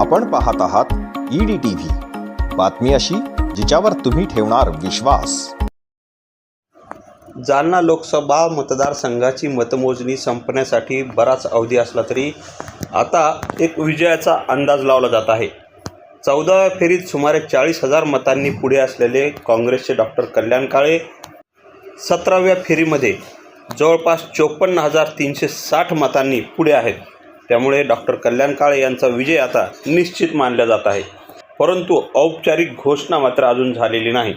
आपण पाहत आहात ईडी टीव्ही बातमी अशी जिच्यावर तुम्ही ठेवणार विश्वास. जालना लोकसभा मतदारसंघाची मतमोजणी संपण्यासाठी बराच अवधी असला तरी आता एक विजयाचा अंदाज लावला जात आहे. चौदाव्या फेरीत सुमारे चाळीस हजार मतांनी पुढे असलेले काँग्रेसचे डॉक्टर कल्याण काळे सतराव्या फेरीमध्ये जवळपास चोपन्न हजार तीनशे साठ मतांनी पुढे आहेत. त्यामुळे डॉक्टर कल्याण काळे यांचा विजय आता निश्चित मानला जात आहे. परंतु औपचारिक घोषणा मात्र अजून झालेली नाही.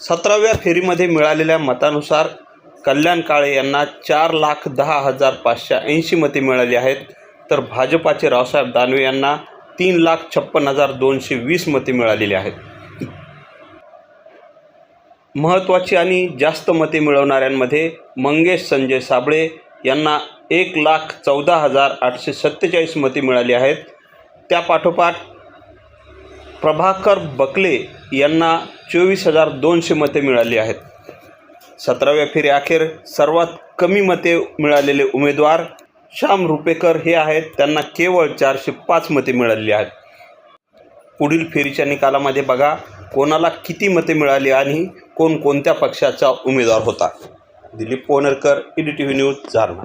सतराव्या फेरीमध्ये मिळालेल्या मतानुसार कल्याण काळे यांना चार लाख दहा हजार पाचशे ऐंशी मते मिळाली आहेत. तर भाजपाचे रावसाहेब दानवे यांना तीन लाख छप्पन हजार दोनशे वीस मते मिळालेली आहेत. महत्त्वाची आणि जास्त मते मिळवणाऱ्यांमध्ये मंगेश संजय साबळे यांना एक लाख चौदा हजार आठशे सत्तेचाळीस मते मिळाली आहेत. त्यापाठोपाठ प्रभाकर बकले यांना चोवीस हजार दोनशे मते मिळाली आहेत. सतराव्या फेरी अखेर सर्वात कमी मते मिळालेले उमेदवार श्याम रुपेकर हे आहेत. त्यांना केवळ चारशे पाच मते मिळालेली आहेत. पुढील फेरीच्या निकालामध्ये बघा कोणाला किती मते मिळाली आणि कोण कोणत्या पक्षाचा उमेदवार होता. Dilip Ponarkar E D T V news Jalna.